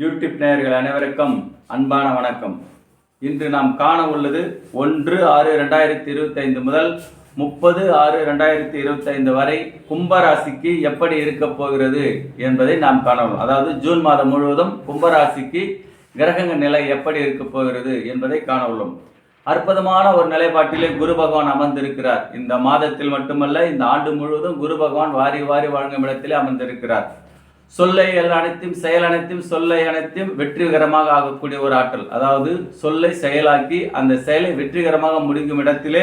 YouTube நேயர்கள் அனைவருக்கும் அன்பான வணக்கம். இன்று நாம் காண உள்ளது ஒன்று ஆறு ரெண்டாயிரத்தி இருபத்தைந்து முதல் முப்பது ஆறு ரெண்டாயிரத்தி இருபத்தைந்து வரை கும்பராசிக்கு எப்படி இருக்க போகிறது என்பதை நாம் காணலாம் அதாவது ஜூன் மாதம் முழுவதும் கும்பராசிக்கு கிரகங்க நிலை எப்படி இருக்க போகிறது என்பதை காண உள்ளோம். அற்புதமான ஒரு நிலைப்பாட்டிலே குரு பகவான் அமர்ந்திருக்கிறார். இந்த மாதத்தில் மட்டுமல்ல இந்த ஆண்டு முழுவதும் குரு பகவான் வாரி வாரி வழங்கும் இடத்திலே அமர்ந்திருக்கிறார். சொல்லை அனைத்தையும் செயல் அனைத்தையும் சொல்லை அனைத்தையும் வெற்றிகரமாக ஆகக்கூடிய ஒரு ஆற்றல். அதாவது சொல்லை செயலாக்கி அந்த செயலை வெற்றிகரமாக முடிக்கும் இடத்திலே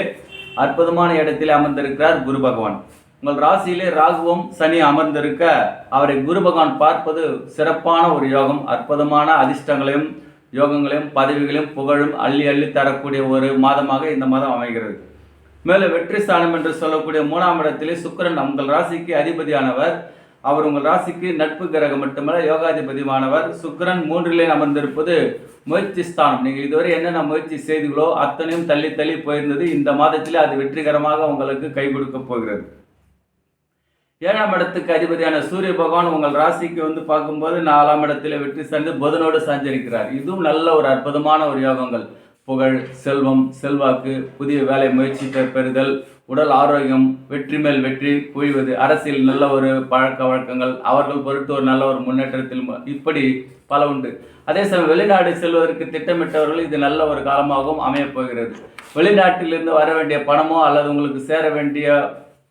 அற்புதமான இடத்திலே அமர்ந்திருக்கிறார் குரு பகவான். உங்கள் ராசியிலே ராகுவம் சனி அமர்ந்திருக்க அவரை குரு பகவான் பார்ப்பது சிறப்பான ஒரு யோகம். அற்புதமான அதிர்ஷ்டங்களையும் யோகங்களையும் பதவிகளையும் புகழும் அள்ளி அள்ளி தரக்கூடிய ஒரு மாதமாக இந்த மாதம் அமைகிறது. மேலும் வெற்றி ஸ்தானம் என்று சொல்லக்கூடிய மூணாம் இடத்திலே சுக்கிரன் உங்கள் ராசிக்கு அதிபதியானவர். அவர் உங்கள் ராசிக்கு நட்பு கிரகம் மட்டுமல்ல யோகாதிபதிமானவர் சுக்கிரன் மூன்றிலே அமர்ந்திருப்பது முயற்சி ஸ்தானம். நீங்கள் இதுவரை என்னென்ன முயற்சி செய்தீர்களோ அத்தனையும் தள்ளி தள்ளி போயிருந்தது. இந்த மாதத்திலே அது வெற்றிகரமாக உங்களுக்கு கை கொடுக்க போகிறது. ஏழாம் இடத்துக்கு அதிபதியான சூரிய பகவான் உங்கள் ராசிக்கு வந்து பார்க்கும்போது நாலாம் இடத்துல வெற்றி சேர்ந்து புதனோடு சஞ்சரிக்கிறார் இதுவும் நல்ல ஒரு அற்புதமான ஒரு யோகங்கள். புகழ் செல்வம் செல்வாக்கு புதிய வேலை முயற்சி பெறுதல் உடல் ஆரோக்கியம் வெற்றி மேல் வெற்றி குவிவது அரசியல் நல்ல ஒரு பழக்க வழக்கங்கள் அவர்கள் பொருட்டு ஒரு நல்ல ஒரு முன்னேற்றத்தில் இப்படி பல உண்டு. அதே சமயம் வெளிநாடு செல்வதற்கு திட்டமிட்டவர்கள் இது நல்ல ஒரு காலமாகவும் அமையப் போகிறது. வெளிநாட்டிலிருந்து வர வேண்டிய பணமோ அல்லது உங்களுக்கு சேர வேண்டிய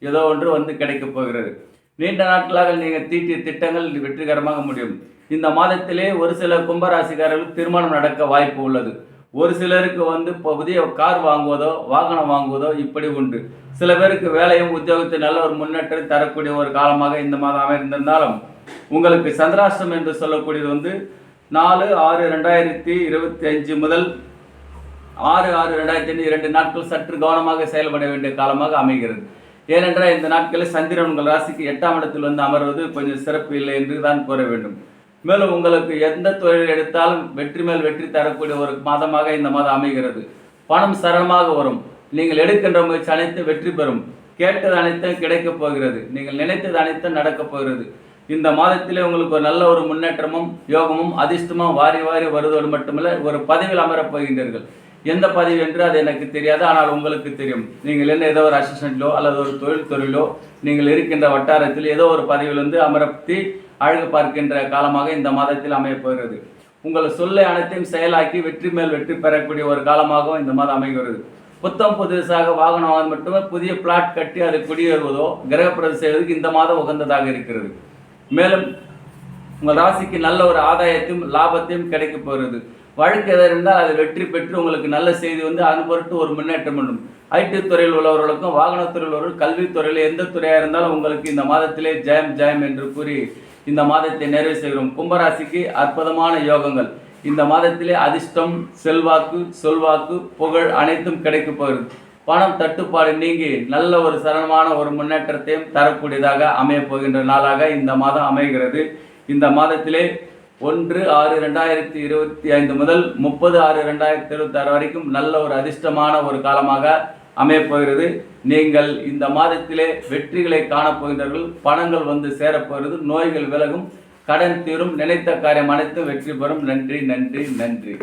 ஏதோ ஒன்று வந்து கிடைக்கப் போகிறது. நீண்ட நாட்களாக நீங்கள் தீட்டிய திட்டங்கள் வெற்றிகரமாக முடியும். இந்த மாதத்திலே ஒரு சில கும்பராசிக்காரர்கள் திருமணம் நடக்க வாய்ப்பு உள்ளது. ஒரு சிலருக்கு வந்து புதிய கார் வாங்குவதோ வாகனம் வாங்குவதோ இப்படி உண்டு. சில பேருக்கு வேலையும் உத்தியோகத்தை நல்ல ஒரு முன்னேற்றம் தரக்கூடிய ஒரு காலமாக இந்த மாதம் அமைந்திருந்தாலும் உங்களுக்கு சந்திராஷ்டம் என்று சொல்லக்கூடியது வந்து நாலு ஆறு ரெண்டாயிரத்தி இருபத்தி அஞ்சு முதல் ஆறு ஆறு ரெண்டாயிரத்தி அஞ்சு இரண்டு நாட்கள் சற்று கவனமாக செயல்பட வேண்டிய காலமாக அமைகிறது. ஏனென்றால் இந்த நாட்களில் சந்திரன் உங்கள் ராசிக்கு எட்டாம் இடத்தில் வந்து அமர்வது கொஞ்சம் சிறப்பு இல்லை என்று தான் கூற வேண்டும். மேலும் உங்களுக்கு எந்த தொழில் எடுத்தாலும் வெற்றி மேல் வெற்றி தரக்கூடிய ஒரு மாதமாக இந்த மாதம் அமைகிறது. பணம் சரளமாக வரும். நீங்கள் எடுக்கின்ற முயற்சி அனைத்தும் வெற்றி பெறும். கேட்டது அனைத்தும் கிடைக்கப் போகிறது. நீங்கள் நினைத்தது அனைத்தும் நடக்கப் போகிறது. இந்த மாதத்திலே உங்களுக்கு ஒரு நல்ல ஒரு முன்னேற்றமும் யோகமும் அதிர்ஷ்டமும் வாரி வாரி வருவதோடு மட்டுமல்ல ஒரு பதவியில் அமரப் போகின்றீர்கள். எந்த பதவி என்று அது எனக்கு தெரியாது ஆனால் உங்களுக்கு தெரியும். நீங்கள் என்ன ஏதோ ஒரு அசிஸ்டண்ட்லோ அல்லது ஒரு தொழில் தொழிலோ நீங்கள் இருக்கின்ற வட்டாரத்தில் ஏதோ ஒரு பதவியில் வந்து அமர்த்தி அழகு பார்க்கின்ற காலமாக இந்த மாதத்தில் அமையப் போகிறது உங்கள் சொல்லை அனைத்தையும் செயலாக்கி வெற்றி மேல் வெற்றி பெறக்கூடிய ஒரு காலமாகவும் இந்த மாதம் அமைகிறது. புத்தம் புதுசாக வாகனம் வாங்க மட்டுமே புதிய பிளாட் கட்டி அது குடியேறுவதோ கிரகப்பிரதி செய்வதற்கு இந்த மாதம் உகந்ததாக இருக்கிறது. மேலும் உங்கள் ராசிக்கு நல்ல ஒரு ஆதாயத்தையும் லாபத்தையும் கிடைக்க போகிறது. வழக்கு எதாவது இருந்தால் அது வெற்றி பெற்று உங்களுக்கு நல்ல செய்தி வந்து அது பொருட்டு ஒரு முன்னேற்றம் பண்ணும். ஐடி துறையில் உள்ளவர்களுக்கும் வாகனத்துறையில் உள்ளவர்கள் கல்வித்துறையில் எந்த துறையாக இருந்தாலும் உங்களுக்கு இந்த மாதத்திலே ஜெயம் ஜெயம் என்று கூறி இந்த மாதத்தை நிறைவு செய்கிறோம். கும்பராசிக்கு அற்புதமான யோகங்கள். இந்த மாதத்திலே அதிர்ஷ்டம் செல்வாக்கு சொல்வாக்கு புகழ் அனைத்தும் கிடைக்கப் போகிறது. பணம் தட்டுப்பாடு நீங்கி நல்ல ஒரு சரணமான ஒரு முன்னேற்றத்தையும் தரக்கூடியதாக அமையப் போகின்ற நாளாக இந்த மாதம் அமைகிறது. இந்த மாதத்திலே ஒன்று ஆறு ரெண்டாயிரத்தி இருபத்தி ஐந்து முதல் முப்பது ஆறு ரெண்டாயிரத்தி இருபத்தி ஆறு வரைக்கும் நல்ல ஒரு அதிர்ஷ்டமான ஒரு காலமாக அமையப்போகிறது நீங்கள் இந்த மாதத்திலே வெற்றிகளை காணப்போகிறீர்கள் பணங்கள் வந்து சேரப்போகிறது நோய்கள் விலகும். கடன் தீரும். நினைத்த காரியம் அனைத்தும் வெற்றி பெறும். நன்றி நன்றி நன்றி.